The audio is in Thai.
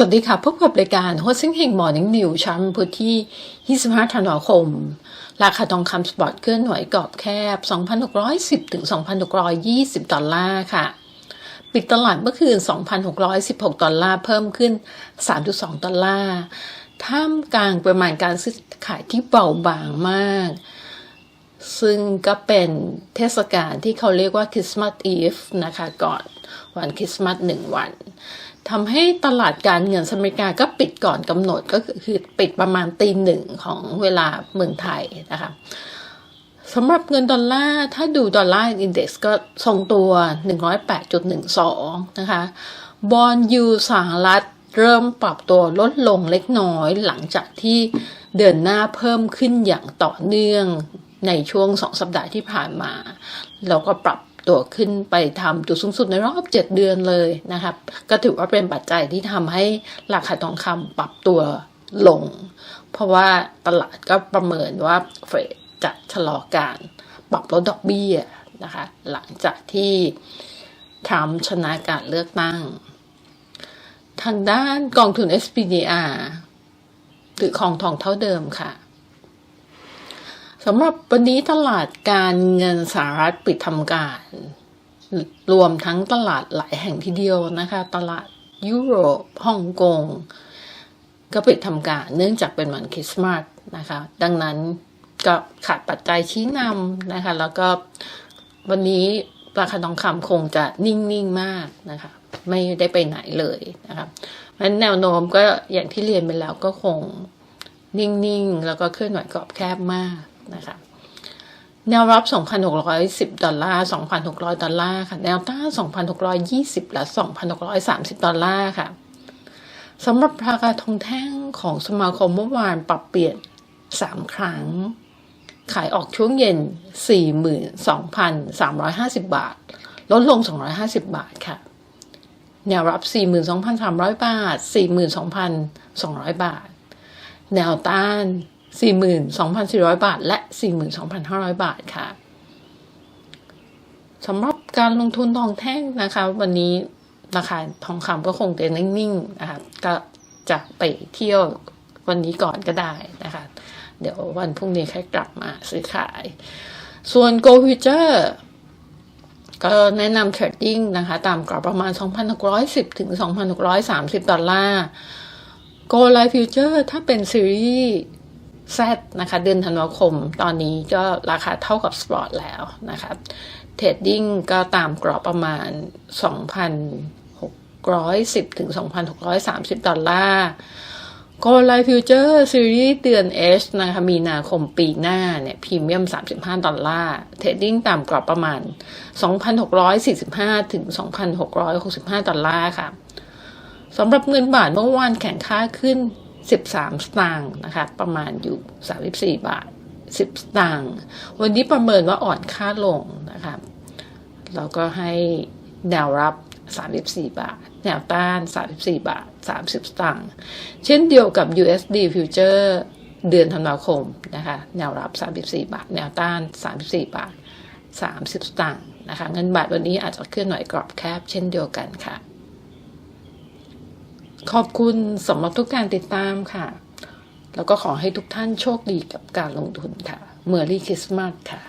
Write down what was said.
สวัสดีค่ะ พบกับรายการโฮสซิ่งเฮงมอร์นิ่งนิวชั้นพุธที่ 25 ธันวาคม ราคาทองคำสปอตเคลื่อนไหวกรอบแคบ 2,610 ถึง 2,620 ดอลลาร์ค่ะ ปิดตลาดเมื่อคืน 2,616 ดอลลาร์เพิ่มขึ้น 3.2 ดอลลาร์ ท่ามกลางประมาณการซื้อขายที่เบาบางมาก ซึ่งก็เป็นเทศกาลที่เขาเรียกว่าคริสต์มาสอีฟนะคะ ก่อนวันคริสต์มาสหนึ่งวัน ทำให้ตลาดการเงินสหรัฐอเมริกาก็ปิดก่อนกำหนดก็คือปิดประมาณตีหนึ่งของเวลาเมืองไทยนะคะสำหรับเงินดอลลาร์ถ้าดูดอลลาร์อินเด็กซ์ก็ทรงตัว 108.12 นะคะ บอลยูสหรัฐเริ่มปรับตัวลดลงเล็กน้อยหลังจากที่เดินหน้าเพิ่มขึ้นอย่างต่อเนื่องในช่วงสองสัปดาห์ที่ผ่านมาแล้วก็ปรับ ตัวขึ้นไปทำจุดสูงสุดในรอบ 7 เดือนเลยนะครับ ก็ถือว่าเป็นปัจจัยที่ทำให้ราคาทองคำปรับตัวลง เพราะว่าตลาดก็ประเมินว่าเฟดจะชะลอการปรับลดดอกเบี้ยนะคะ หลังจากที่ทรัมป์ชนะการเลือกตั้ง ทางด้านกองทุน SPDR หรือของทองเท่าเดิมค่ะ สำหรับวันนี้ตลาดการเงินสหรัฐปิดทำการ รวมทั้งตลาดหลายแห่งทีเดียวนะคะ ตลาดยุโรปฮ่องกงก็ปิดทำการเนื่องจากเป็นวันคริสต์มาสนะคะ ดังนั้นก็ขาดปัจจัยชี้นำนะคะ แล้วก็วันนี้ราคาทองคำคงจะนิ่ง ๆ มากนะคะ ไม่ได้ไปไหนเลยนะคะเพราะฉะนั้นแนวโน้มก็อย่างที่เรียนไปแล้วก็คงนิ่ง ๆ แล้วก็เคลื่อนไหวกรอบแคบมาก นะคะแนวรับ 2,610 ดอลลาร์ 2,600 ดอลลาร์ค่ะ แนวต้าน 2,620 และ 2,630 ดอลลาร์ค่ะสำหรับราคาทองแท่งของสมาคมเมื่อวานปรับเปลี่ยน 3 ครั้ง ขายออกช่วงเย็น 42,350 บาท ลดลง 250 บาทค่ะ แนวรับ 42,300 บาท 42,200 บาท แนวต้าน 42,400 บาท และ 42,500 บาทค่ะสำหรับการลงทุนทองแท่งนะคะ วันนี้ราคาทองคำก็คงจะนิ่งๆนะคะก็จะไปเที่ยววันนี้ก่อนก็ได้นะคะ เดี๋ยววันพรุ่งนี้ค่อยกลับมาซื้อขาย ส่วน Go Future ก็แนะนำเทรดดิ้งนะคะ ตามกรอบประมาณ 2,610 ถึง 2,630 ดอลลาร์ Go Life Future ถ้าเป็นซีรีส์ Z นะคะเดือนธันวาคมตอนนี้ก็ราคาเท่ากับสปอร์ตแล้วนะคะเทรดดิ้งก็ตามกรอบประมาณ 2,610 ถึง 2,630 ดอลลาร์ Go Life Future ซีรีส์เดือน H นะคะมีนาคมปีหน้าเนี่ยพรีเมียม 35 ดอลลาร์เทรดดิ้งตามกรอบประมาณ 2,645 ถึง 2,665 ดอลลาร์ค่ะสำหรับเงินบาทเมื่อวานแข่งค่าขึ้น 13 สตางค์นะคะ ประมาณอยู่ 34 บาท 10 สตางค์วันนี้ประเมินว่าอ่อนค่าลงนะคะแล้วก็ให้แนวรับ 34 บาท แนวต้าน 34 บาท 30 สตางค์เช่นเดียวกับ USD Future เดือนธันวาคมนะคะ แนวรับ 34 บาท แนวต้าน 34 บาท 30 สตางค์นะคะ เงินบาทวันนี้อาจจะเคลื่อนไหวกรอบแคบเช่นเดียวกันค่ะ ขอบคุณสำหรับทุกการติดตามค่ะ แล้วก็ขอให้ทุกท่านโชคดีกับการลงทุนค่ะเมอรี่คริสต์มาสค่ะ